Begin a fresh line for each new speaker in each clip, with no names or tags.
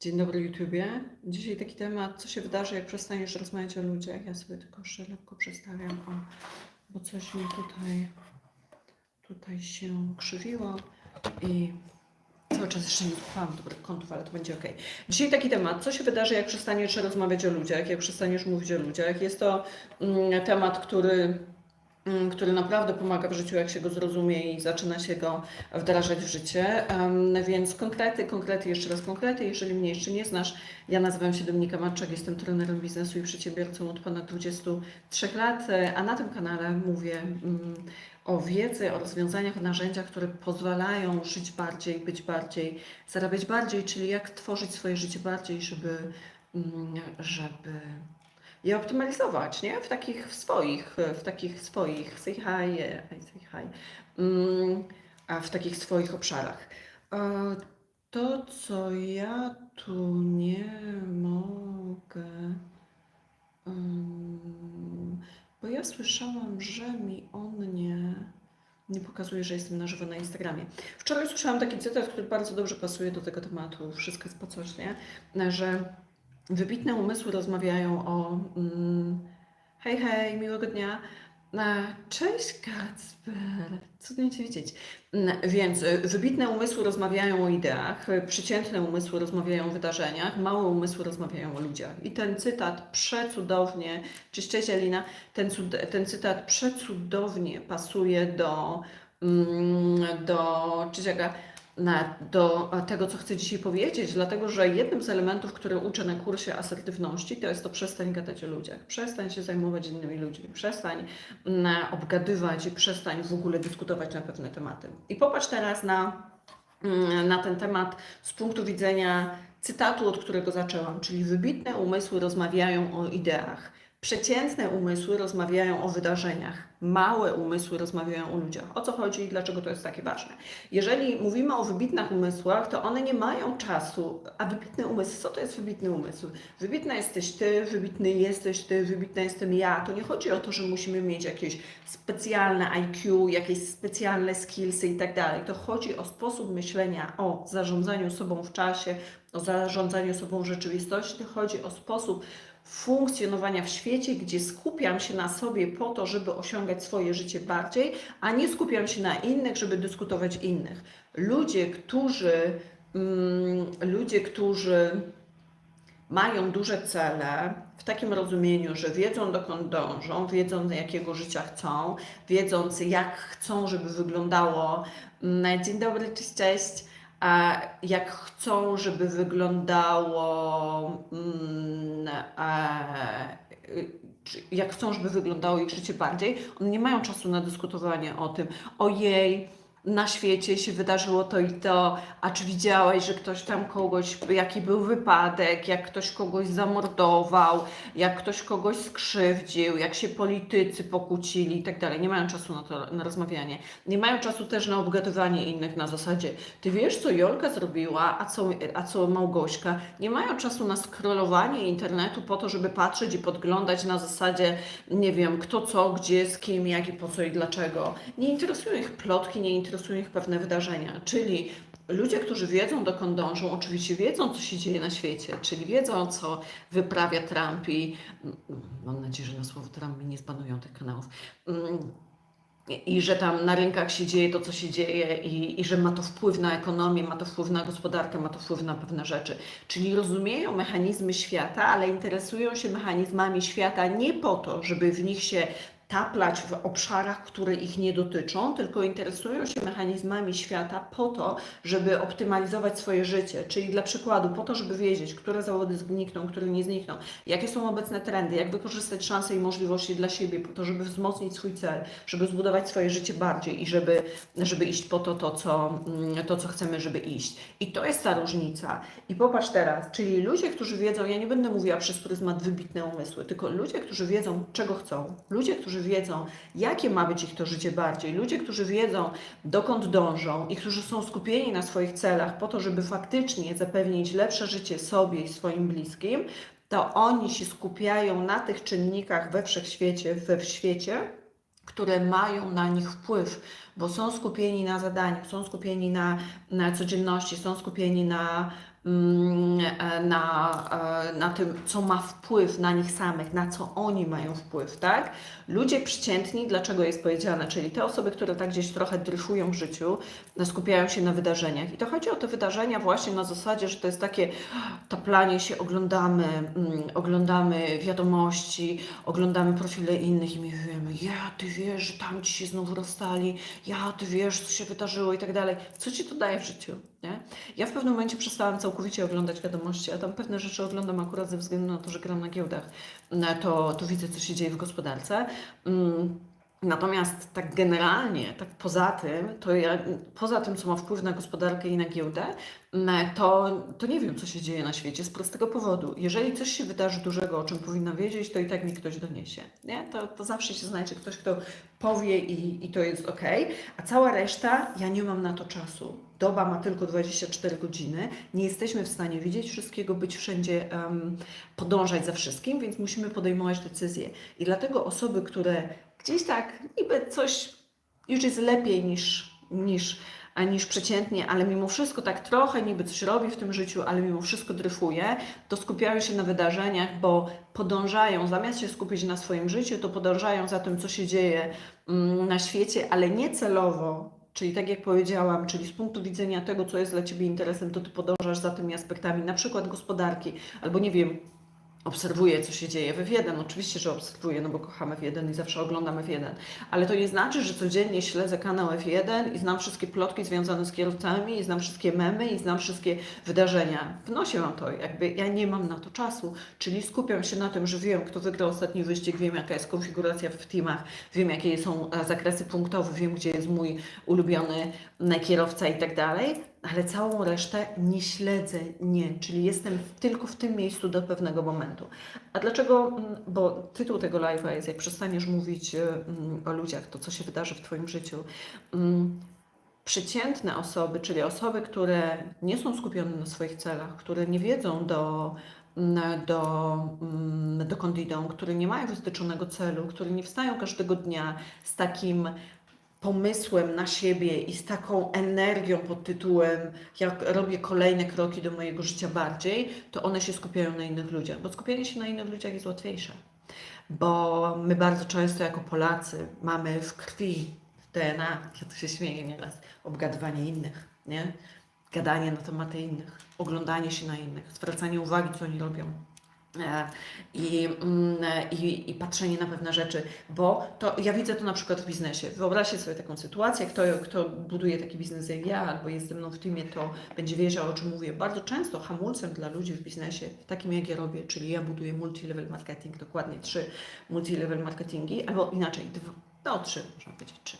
Dzień dobry YouTubie. Dzisiaj taki temat, co się wydarzy, jak przestaniesz rozmawiać o ludziach. Ja sobie tylko lekko przestawiam, o, bo coś mi tutaj, tutaj się krzywiło i cały czas jeszcze nie złapałam dobrych kątów, ale to będzie ok. Dzisiaj taki temat, co się wydarzy, jak przestaniesz rozmawiać o ludziach, jak przestaniesz mówić o ludziach. Jest to mm, temat, który który naprawdę pomaga w życiu, jak się go zrozumie i zaczyna się go wdrażać w życie. Więc konkrety, konkrety, jeszcze raz konkrety. Jeżeli mnie jeszcze nie znasz, ja nazywam się Dominika Marczak, jestem trenerem biznesu i przedsiębiorcą od ponad 23 lat, e, a na tym kanale mówię mm, o wiedzy, o rozwiązaniach, o narzędziach, które pozwalają żyć bardziej, być bardziej, zarabiać bardziej, czyli jak tworzyć swoje życie bardziej, żeby, mm, żeby je optymalizować, nie? W takich w swoich, w takich swoich, say hi, yeah, say hi, mm, a w takich swoich obszarach. E, To, co ja tu nie mogę, bo ja słyszałam, że mi on nie, nie pokazuje, że jestem na żywo na Instagramie. Wczoraj słyszałam taki cytat, który bardzo dobrze pasuje do tego tematu, wszystko jest po coś, nie? Że Wybitne umysły rozmawiają o mm, hej, hej, miłego dnia. E, Cześć Kacper, cudnie Cię widzieć. Mm, Więc y, wybitne umysły rozmawiają o ideach, przeciętne umysły rozmawiają o wydarzeniach, małe umysły rozmawiają o ludziach. I ten cytat przecudownie, cześć, cześć Elina, ten, ten cytat przecudownie pasuje do, mm, do cześć Aga, do tego, co chcę dzisiaj powiedzieć, dlatego że jednym z elementów, które uczę na kursie asertywności, to jest to przestań gadać o ludziach, przestań się zajmować innymi ludźmi, przestań mm, obgadywać i przestań w ogóle dyskutować na pewne tematy. I popatrz teraz na, mm, na ten temat z punktu widzenia cytatu, od którego zaczęłam, czyli wybitne umysły rozmawiają o ideach. Przeciętne umysły rozmawiają o wydarzeniach, małe umysły rozmawiają o ludziach. O co chodzi i dlaczego to jest takie ważne? Jeżeli mówimy o wybitnych umysłach, to one nie mają czasu. A wybitny umysł, co to jest wybitny umysł? Wybitna jesteś ty, wybitny jesteś ty, wybitna jestem ja. To nie chodzi o to, że musimy mieć jakieś specjalne IQ, jakieś specjalne skillsy i tak dalej. To chodzi o sposób myślenia o zarządzaniu sobą w czasie, o zarządzaniu sobą rzeczywistości. To chodzi o sposób funkcjonowania w świecie, gdzie skupiam się na sobie po to, żeby osiągać swoje życie bardziej, a nie skupiam się na innych, żeby dyskutować innych. Ludzie, którzy, mm, ludzie, którzy mają duże cele, w takim rozumieniu, że wiedzą dokąd dążą, wiedzą jakiego życia chcą, wiedząc jak chcą, żeby wyglądało. mm, Dzień dobry, cześć, cześć. Jak chcą, żeby wyglądało, mm, e, jak chcą, żeby wyglądało ich życie bardziej, one nie mają czasu na dyskutowanie o tym, ojej, na świecie się wydarzyło to i to, a czy widziałeś, że ktoś tam kogoś, jaki był wypadek, jak ktoś kogoś zamordował, jak ktoś kogoś skrzywdził, jak się politycy pokłócili i tak dalej. Nie mają czasu na to, na rozmawianie. Nie mają czasu też na obgadywanie innych na zasadzie, ty wiesz, co Jolka zrobiła, a co, a co Małgośka. Nie mają czasu na scrollowanie internetu po to, żeby patrzeć i podglądać na zasadzie, nie wiem, kto co, gdzie, z kim, jak i po co i dlaczego. Nie interesują ich plotki, nie interesują ich pewne wydarzenia. Czyli ludzie, którzy wiedzą, dokąd dążą, oczywiście wiedzą, co się dzieje na świecie, czyli wiedzą, co wyprawia Trump i mm, mam nadzieję, że na słowo Trump nie zbanują tych kanałów. Mm, i że tam na rynkach się dzieje to, co się dzieje, i, i że ma to wpływ na ekonomię, ma to wpływ na gospodarkę, ma to wpływ na pewne rzeczy. Czyli rozumieją mechanizmy świata, ale interesują się mechanizmami świata nie po to, żeby w nich się taplać w obszarach, które ich nie dotyczą, tylko interesują się mechanizmami świata po to, żeby optymalizować swoje życie. Czyli dla przykładu, po to, żeby wiedzieć, które zawody znikną, które nie znikną, jakie są obecne trendy, jak wykorzystać szanse i możliwości dla siebie, po to, żeby wzmocnić swój cel, żeby zbudować swoje życie bardziej i żeby, żeby iść po to, to co, mm, to, co chcemy, żeby iść. I to jest ta różnica. I popatrz teraz, czyli ludzie, którzy wiedzą, ja nie będę mówiła przez pryzmat wybitne umysły, tylko ludzie, którzy wiedzą, czego chcą, ludzie, którzy wiedzą, jakie ma być ich to życie bardziej, ludzie, którzy wiedzą, dokąd dążą i którzy są skupieni na swoich celach po to, żeby faktycznie zapewnić lepsze życie sobie i swoim bliskim, to oni się skupiają na tych czynnikach we wszechświecie, we świecie, które mają na nich wpływ, bo są skupieni na zadaniach, są skupieni na, na codzienności, są skupieni na, na, e, na tym, co ma wpływ na nich samych, na co oni mają wpływ, tak? Ludzie przeciętni, dlaczego jest powiedziane, czyli te osoby, które tak gdzieś trochę dryfują w życiu, no, skupiają się na wydarzeniach. I to chodzi o te wydarzenia właśnie na zasadzie, że to jest takie taplanie się, oglądamy, mm, oglądamy wiadomości, oglądamy profile innych i my wiemy, ja, ty wiesz, że tam ci się znowu rozstali, ja, ty wiesz, co się wydarzyło i tak dalej. Co ci to daje w życiu, nie? Ja w pewnym momencie przestałam całkowicie oglądać wiadomości, a tam pewne rzeczy oglądam akurat ze względu na to, że gram na giełdach. To, to widzę, co się dzieje w gospodarce. Mm, Natomiast tak generalnie, tak poza tym, to ja, poza tym, co ma wpływ na gospodarkę i na giełdę, mm, to, to nie wiem, co się dzieje na świecie z prostego powodu. Jeżeli coś się wydarzy dużego, o czym powinna wiedzieć, to i tak mi ktoś doniesie. Nie? To, to zawsze się znajdzie ktoś, kto powie i, i to jest ok. A cała reszta, ja nie mam na to czasu. Doba ma tylko 24 godziny. Nie jesteśmy w stanie widzieć wszystkiego, być wszędzie, em, podążać za wszystkim, więc musimy podejmować decyzje. I dlatego osoby, które gdzieś tak niby coś już jest lepiej niż, niż, niż przeciętnie, ale mimo wszystko tak trochę niby coś robi w tym życiu, ale mimo wszystko dryfuje, to skupiają się na wydarzeniach, bo podążają, zamiast się skupić na swoim życiu, to podążają za tym, co się dzieje mm, na świecie, ale nie celowo. Czyli tak jak powiedziałam, czyli z punktu widzenia tego, co jest dla Ciebie interesem, to Ty podążasz za tymi aspektami, na przykład gospodarki, albo nie wiem, obserwuję, co się dzieje w F1. Oczywiście, że obserwuję, no bo kocham F1 i zawsze oglądam F1. Ale to nie znaczy, że codziennie śledzę kanał F1 i znam wszystkie plotki związane z kierowcami, i znam wszystkie memy, i znam wszystkie wydarzenia. W nosie to, jakby ja nie mam na to czasu. Czyli skupiam się na tym, że wiem, kto wygrał ostatni wyścig, wiem, jaka jest konfiguracja w teamach, wiem, jakie są e, zakresy punktowe, wiem, gdzie jest mój ulubiony e, kierowca i tak dalej ale całą resztę nie śledzę, nie, czyli jestem w, tylko w tym miejscu do pewnego momentu. A dlaczego? Mm, Bo tytuł tego live'a jest, jak przestaniesz mówić y, mm, o ludziach, to co się wydarzy w Twoim życiu. Mm, Przeciętne osoby, czyli osoby, które nie są skupione na swoich celach, które nie wiedzą do, do, dokąd idą, które nie mają wytyczonego celu, które nie wstają każdego dnia z takim pomysłem na siebie i z taką energią pod tytułem, jak robię kolejne kroki do mojego życia bardziej, to one się skupiają na innych ludziach. Bo skupienie się na innych ludziach jest łatwiejsze. Bo my bardzo często jako Polacy mamy w krwi, w DNA, ja to się śmieję nieraz, obgadywanie innych, nie? Gadanie na tematy innych, oglądanie się na innych, zwracanie uwagi, co oni robią. E, I, mm, i, I patrzenie na pewne rzeczy, bo to ja widzę to na przykład w biznesie. Wyobraźcie sobie taką sytuację, kto, kto buduje taki biznes jak ja, albo jest ze mną w teamie, to będzie wiedział, o czym mówię. Bardzo często hamulcem dla ludzi w biznesie, takim jak ja robię, czyli ja buduję multi-level marketing, dokładnie trzy multi-level marketingi, albo inaczej, dwa, no trzy, można powiedzieć trzy,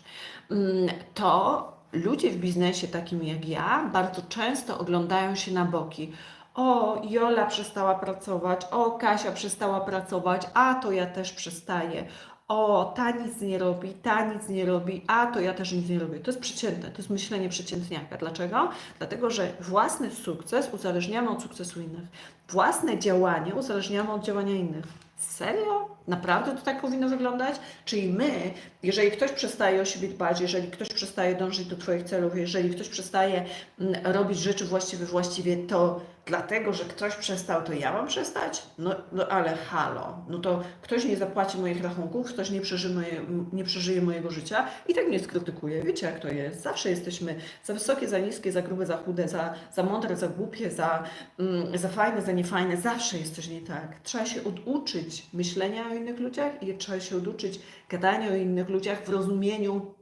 Mm, to ludzie w biznesie takim jak ja bardzo często oglądają się na boki. O, Jola przestała pracować, o, Kasia przestała pracować, a to ja też przestaję. O, ta nic nie robi, ta nic nie robi, a to ja też nic nie robię. To jest przeciętne, to jest myślenie przeciętniaka. Dlaczego? Dlatego, że własny sukces uzależniamy od sukcesu innych. Własne działanie uzależniamy od działania innych. Serio? Naprawdę to tak powinno wyglądać? Czyli my, jeżeli ktoś przestaje o siebie dbać, jeżeli ktoś przestaje dążyć do Twoich celów, jeżeli ktoś przestaje mm, robić rzeczy właściwie, właściwie, to dlatego, że ktoś przestał, to ja mam przestać? No, no ale halo, no to ktoś nie zapłaci moich rachunków, ktoś nie przeżyje, moje, nie przeżyje mojego życia i tak mnie skrytykuje. Wiecie jak to jest? Zawsze jesteśmy za wysokie, za niskie, za grube, za chude, za, za mądre, za głupie, za, mm, za fajne, za niefajne. Zawsze jest coś nie tak. Trzeba się oduczyć myślenia o innych ludziach i trzeba się oduczyć gadania o innych ludziach w rozumieniu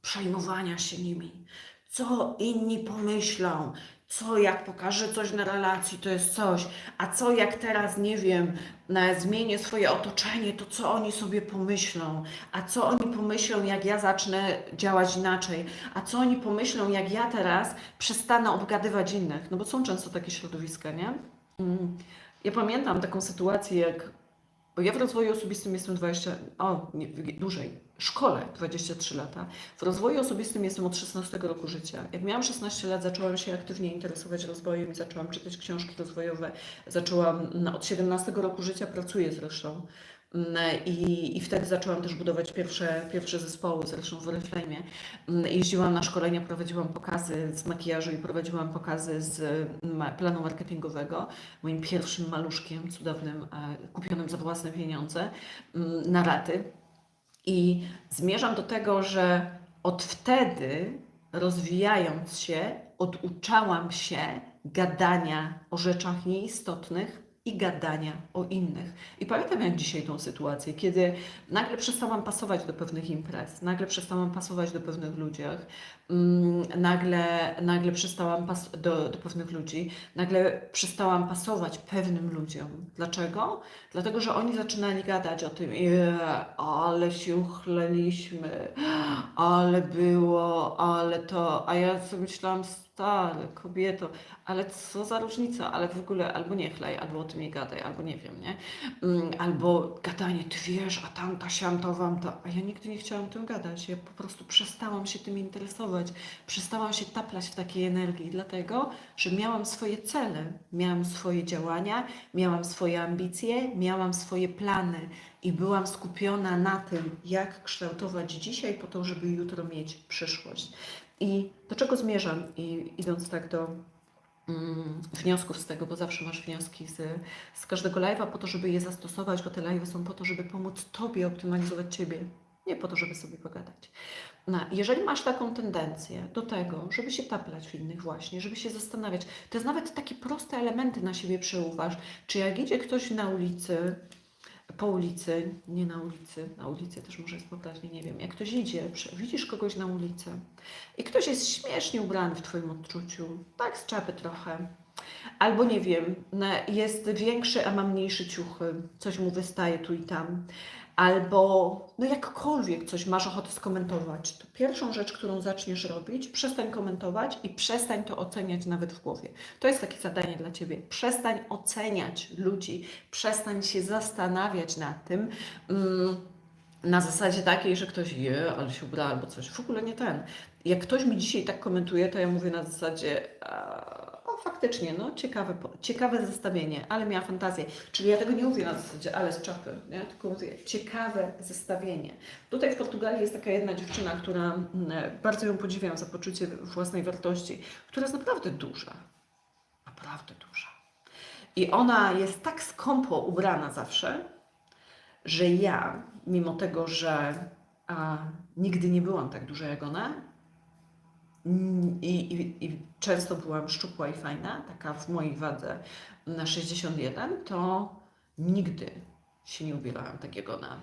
przejmowania się nimi. Co inni pomyślą, co jak pokażę coś na relacji, to jest coś, a co jak teraz, nie wiem, zmienię swoje otoczenie, to co oni sobie pomyślą, a co oni pomyślą, jak ja zacznę działać inaczej, a co oni pomyślą, jak ja teraz przestanę obgadywać innych, no bo są często takie środowiska, nie? Mm. Ja pamiętam taką sytuację, jak bo ja w rozwoju osobistym jestem 20, o, nie, dłużej, szkole 23 lata. W rozwoju osobistym jestem od 16 roku życia. Jak miałam 16 lat, zaczęłam się aktywnie interesować rozwojem zaczęłam czytać książki rozwojowe. Zaczęłam od 17 roku życia, pracuję zresztą. Mm, I, I wtedy zaczęłam też budować pierwsze, pierwsze zespoły, zresztą w Oriflame. Jeździłam na szkolenia, prowadziłam pokazy z makijażu i prowadziłam pokazy z mm, planu marketingowego. Moim pierwszym maluszkiem cudownym, e, kupionym za własne pieniądze mm, na raty. I zmierzam do tego, że od wtedy, rozwijając się, oduczałam się gadania o rzeczach nieistotnych i gadania o innych. I pamiętam jak dzisiaj tą sytuację, kiedy nagle przestałam pasować do pewnych imprez, nagle przestałam pasować do pewnych ludziach, mm, nagle, nagle przestałam do, do pewnych ludzi, nagle przestałam pasować pewnym ludziom. Dlaczego? Dlatego, że oni zaczynali gadać o tym, "Je, ale się uchleliśmy, ale było, ale to, a ja sobie myślałam, stary, kobieto, ale co za różnica, ale w ogóle albo nie chlej, albo o tym nie gadaj, albo nie wiem, nie? Mm, Albo gadanie, ty wiesz, a tamta siamta wam to, a ja nigdy nie chciałam tym gadać, ja po prostu przestałam się tym interesować, przestałam się taplać w takiej energii, dlatego, że miałam swoje cele, miałam swoje działania, miałam swoje ambicje, miałam swoje plany i byłam skupiona na tym, jak kształtować dzisiaj po to, żeby jutro mieć przyszłość. I do czego zmierzam? I idąc tak do mm, wniosków z tego, bo zawsze masz wnioski z, z każdego live'a po to, żeby je zastosować, bo te live'y są po to, żeby pomóc Tobie optymalizować Ciebie, nie po to, żeby sobie pogadać. No, jeżeli masz taką tendencję do tego, żeby się taplać w innych właśnie, żeby się zastanawiać, to jest nawet takie proste elementy na siebie przeuważ, czy jak idzie ktoś na ulicy, po ulicy, nie na ulicy, na ulicy też może jest poprawnie, nie wiem, jak ktoś idzie, widzisz kogoś na ulicy i ktoś jest śmiesznie ubrany w Twoim odczuciu, tak z czapy trochę, albo nie wiem, jest większy, a ma mniejsze ciuchy, coś mu wystaje tu i tam, albo no jakkolwiek coś masz ochotę skomentować, to pierwszą rzecz, którą zaczniesz robić, przestań komentować i przestań to oceniać nawet w głowie. To jest takie zadanie dla Ciebie. Przestań oceniać ludzi, przestań się zastanawiać nad tym, mm, na zasadzie takiej, że ktoś je, ale się ubrał albo coś. W ogóle nie ten. Jak ktoś mi dzisiaj tak komentuje, to ja mówię na zasadzie, faktycznie, no ciekawe, ciekawe zestawienie, ale miała fantazję. Czyli ja tego nie mówię na zasadzie, ale z czapy, nie? tylko mówię, ciekawe zestawienie. Tutaj w Portugalii jest taka jedna dziewczyna, która mm, bardzo ją podziwiam za poczucie własnej wartości, która jest naprawdę duża. Naprawdę duża. I ona jest tak skąpo ubrana zawsze, że ja, mimo tego, że a, nigdy nie byłam tak duża jak ona i, i, i często byłam szczupła i fajna, taka w mojej wadze na 61, to nigdy się nie ubierałam tak jak ona.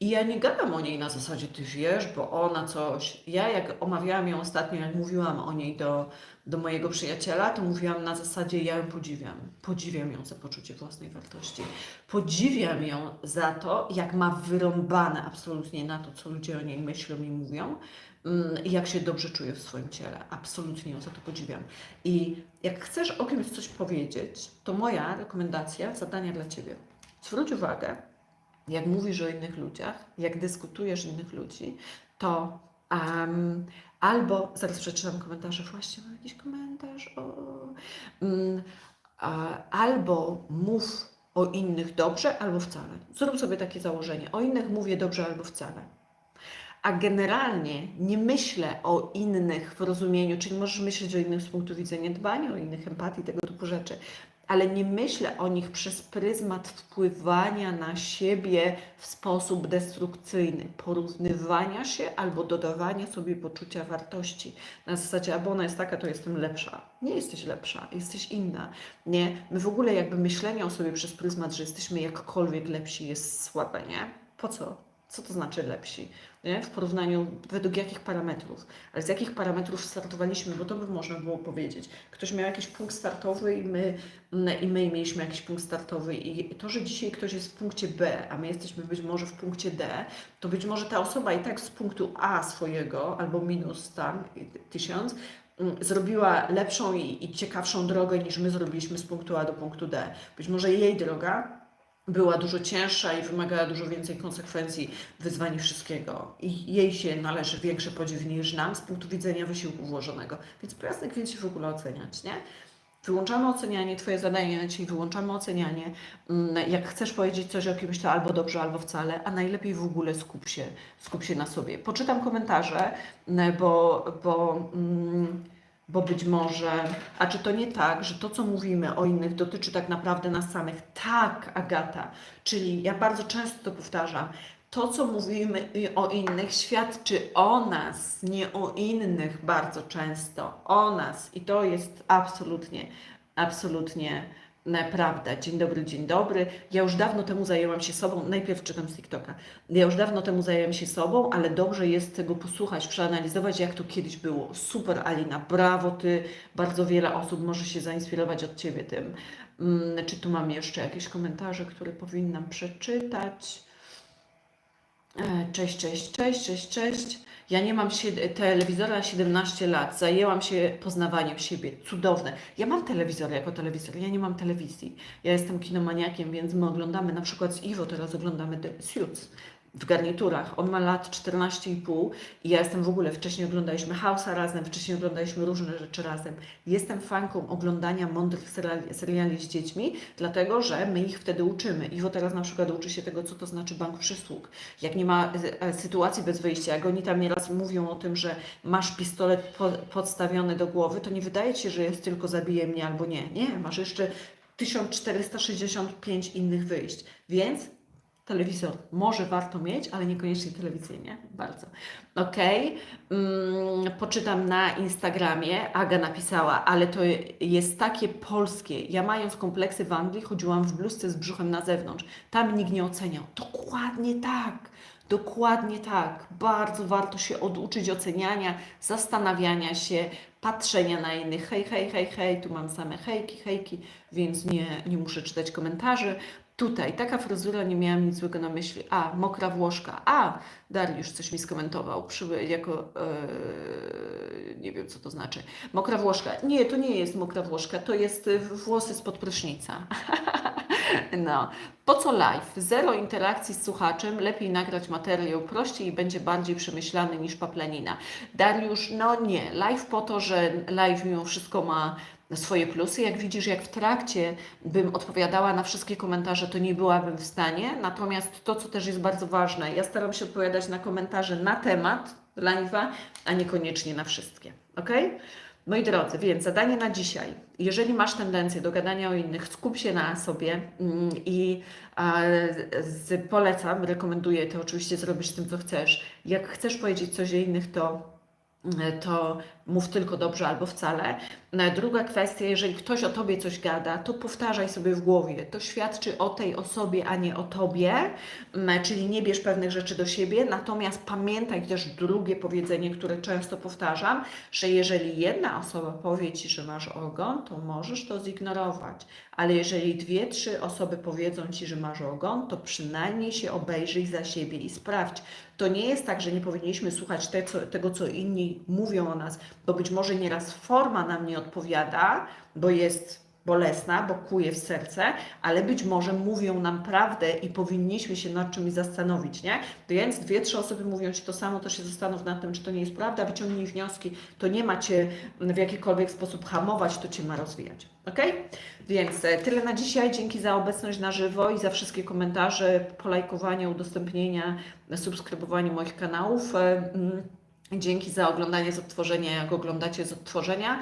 I ja nie gadam o niej na zasadzie, ty wiesz, bo ona coś. Ja jak omawiałam ją ostatnio, jak mówiłam o niej do, do mojego przyjaciela, to mówiłam na zasadzie, ja ją podziwiam. Podziwiam ją za poczucie własnej wartości. Podziwiam ją za to, jak ma wyrąbane absolutnie na to, co ludzie o niej myślą i mówią, jak się dobrze czuje w swoim ciele. Absolutnie ją za to podziwiam. I jak chcesz o kimś coś powiedzieć, to moja rekomendacja, zadania dla Ciebie. Zwróć uwagę, jak mówisz o innych ludziach, jak dyskutujesz innych ludzi, to um, albo, zaraz przeczytam komentarze, właśnie mam jakiś komentarz, o, um, a, albo mów o innych dobrze, albo wcale. Zrób sobie takie założenie. O innych mówię dobrze albo wcale. A generalnie nie myślę o innych w rozumieniu, czyli możesz myśleć o innych z punktu widzenia dbania o innych, empatii, tego typu rzeczy, ale nie myślę o nich przez pryzmat wpływania na siebie w sposób destrukcyjny, porównywania się albo dodawania sobie poczucia wartości. Na zasadzie, albo ona jest taka, to jestem lepsza. Nie jesteś lepsza, jesteś inna. Nie, my w ogóle jakby myślenie o sobie przez pryzmat, że jesteśmy jakkolwiek lepsi jest słabe, nie? Po co? Co to znaczy lepsi? Nie? W porównaniu według jakich parametrów? Ale z jakich parametrów startowaliśmy? Bo to by można było powiedzieć. Ktoś miał jakiś punkt startowy i my, mm, i my mieliśmy jakiś punkt startowy. I to, że dzisiaj ktoś jest w punkcie B, a my jesteśmy być może w punkcie D, to być może ta osoba i tak z punktu A swojego, albo minus tam tysiąc, mm, zrobiła lepszą i, i ciekawszą drogę niż my zrobiliśmy z punktu A do punktu D. Być może jej droga była dużo cięższa i wymagała dużo więcej konsekwencji, wyzwań i wszystkiego. I jej się należy większy podziw niż nam z punktu widzenia wysiłku włożonego. Więc po jasne, więc się w ogóle oceniać, nie? Wyłączamy ocenianie, Twoje zadanie na dzisiaj, wyłączamy ocenianie. Mm, Jak chcesz powiedzieć coś o kimś, to albo dobrze, albo wcale, a najlepiej w ogóle skup się, skup się na sobie. Poczytam komentarze, mm, bo, bo, mm, bo być może, a czy to nie tak, że to, co mówimy o innych, dotyczy tak naprawdę nas samych? Tak, Agata. Czyli ja bardzo często to powtarzam. To, co mówimy o innych, świadczy o nas, nie o innych bardzo często. O nas. I to jest absolutnie, absolutnie e, prawda. Dzień dobry, dzień dobry. Ja już dawno temu zajęłam się sobą. Najpierw czytam z TikToka. Ja już dawno temu zajęłam się sobą, ale dobrze jest tego posłuchać, przeanalizować, jak to kiedyś było. Super, Alina, brawo, ty. Bardzo wiele osób może się zainspirować od ciebie tym. Mm, Czy tu mam jeszcze jakieś komentarze, które powinnam przeczytać? E, Cześć, cześć, cześć, cześć, cześć. Ja nie mam telewizora 17 lat. Zajęłam się poznawaniem siebie. Cudowne. Ja mam telewizor jako telewizor. Ja nie mam telewizji. Ja jestem kinomaniakiem, więc my oglądamy na przykład z Iwo teraz oglądamy The Suits w garniturach. On ma lat 14,5 i ja jestem w ogóle, wcześniej oglądaliśmy House'a razem, wcześniej oglądaliśmy różne rzeczy razem. Jestem fanką oglądania mądrych seriali, seriali z dziećmi, dlatego że my ich wtedy uczymy. Iwo teraz na przykład uczy się tego, co to znaczy bank przysług. Jak nie ma e, e, sytuacji bez wyjścia, jak oni tam nieraz mówią o tym, że masz pistolet po, podstawiony do głowy, to nie wydaje ci się, że jest tylko zabije mnie albo nie. Nie, masz jeszcze 1465 innych wyjść. Więc telewizor może warto mieć, ale niekoniecznie telewizyjnie. Bardzo. Okej. Mm, poczytam na Instagramie. Aga napisała, ale to jest takie polskie. Ja mając kompleksy w Anglii, chodziłam w bluzce z brzuchem na zewnątrz. Tam nikt nie oceniał. Dokładnie tak. Dokładnie tak. Bardzo warto się oduczyć oceniania, zastanawiania się, patrzenia na innych. Hej, hej, hej, hej, tu mam same hejki, hejki, więc nie, nie muszę czytać komentarzy. Tutaj taka fryzura, nie miałam nic złego na myśli. A, mokra włoszka. A, Dariusz coś mi skomentował, przy, jako, e, nie wiem co to znaczy. Mokra włoszka. Nie, to nie jest mokra włoszka, to jest y, włosy spod prysznica. No. Po co live? Zero interakcji z słuchaczem, lepiej nagrać materiał prościej i będzie bardziej przemyślany niż paplanina. Dariusz, no nie. Live po to, że live mimo wszystko ma swoje plusy. Jak widzisz, jak w trakcie bym odpowiadała na wszystkie komentarze, to nie byłabym w stanie. Natomiast to, co też jest bardzo ważne, ja staram się odpowiadać na komentarze na temat live'a, a niekoniecznie na wszystkie. Ok? Moi drodzy, więc zadanie na dzisiaj. Jeżeli masz tendencję do gadania o innych, skup się na sobie mm, i z, polecam, rekomenduję to oczywiście zrobić tym, co chcesz. Jak chcesz powiedzieć coś o innych, to to mów tylko dobrze albo wcale. Druga kwestia, jeżeli ktoś o tobie coś gada, to powtarzaj sobie w głowie. To świadczy o tej osobie, a nie o tobie, Mm, czyli nie bierz pewnych rzeczy do siebie. Natomiast pamiętaj też drugie powiedzenie, które często powtarzam, że jeżeli jedna osoba powie ci, że masz ogon, to możesz to zignorować. Ale jeżeli dwie, trzy osoby powiedzą ci, że masz ogon, to przynajmniej się obejrzyj za siebie i sprawdź. To nie jest tak, że nie powinniśmy słuchać te, co, tego, co inni mówią o nas, bo być może nieraz forma nam nie odpowiada, bo jest bolesna, bo kuje w serce, ale być może mówią nam prawdę i powinniśmy się nad czymś zastanowić, nie? Więc dwie, trzy osoby mówią Ci to samo, to się zastanów nad tym, czy to nie jest prawda, wyciągnij wnioski, to nie ma Cię w jakikolwiek sposób hamować, to Cię ma rozwijać, ok? Więc e, tyle na dzisiaj, dzięki za obecność na żywo i za wszystkie komentarze, polajkowanie, udostępnienia, subskrybowanie moich kanałów. Dzięki za oglądanie z odtworzenia, jak oglądacie z odtworzenia.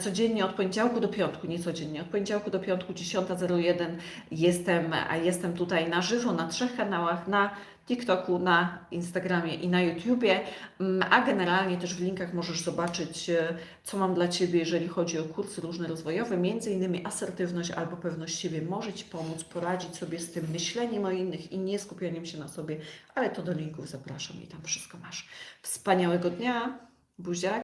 Codziennie od poniedziałku do piątku, nie codziennie, od poniedziałku do piątku 10.01 jestem, jestem tutaj na żywo na trzech kanałach, na TikToku, na Instagramie i na YouTubie, Mm, a generalnie też w linkach możesz zobaczyć, e, co mam dla Ciebie, jeżeli chodzi o kursy różne rozwojowe, między innymi asertywność albo pewność siebie może Ci pomóc poradzić sobie z tym myśleniem o innych i nie skupianiem się na sobie, ale to do linków zapraszam i tam wszystko masz. Wspaniałego dnia, buziak.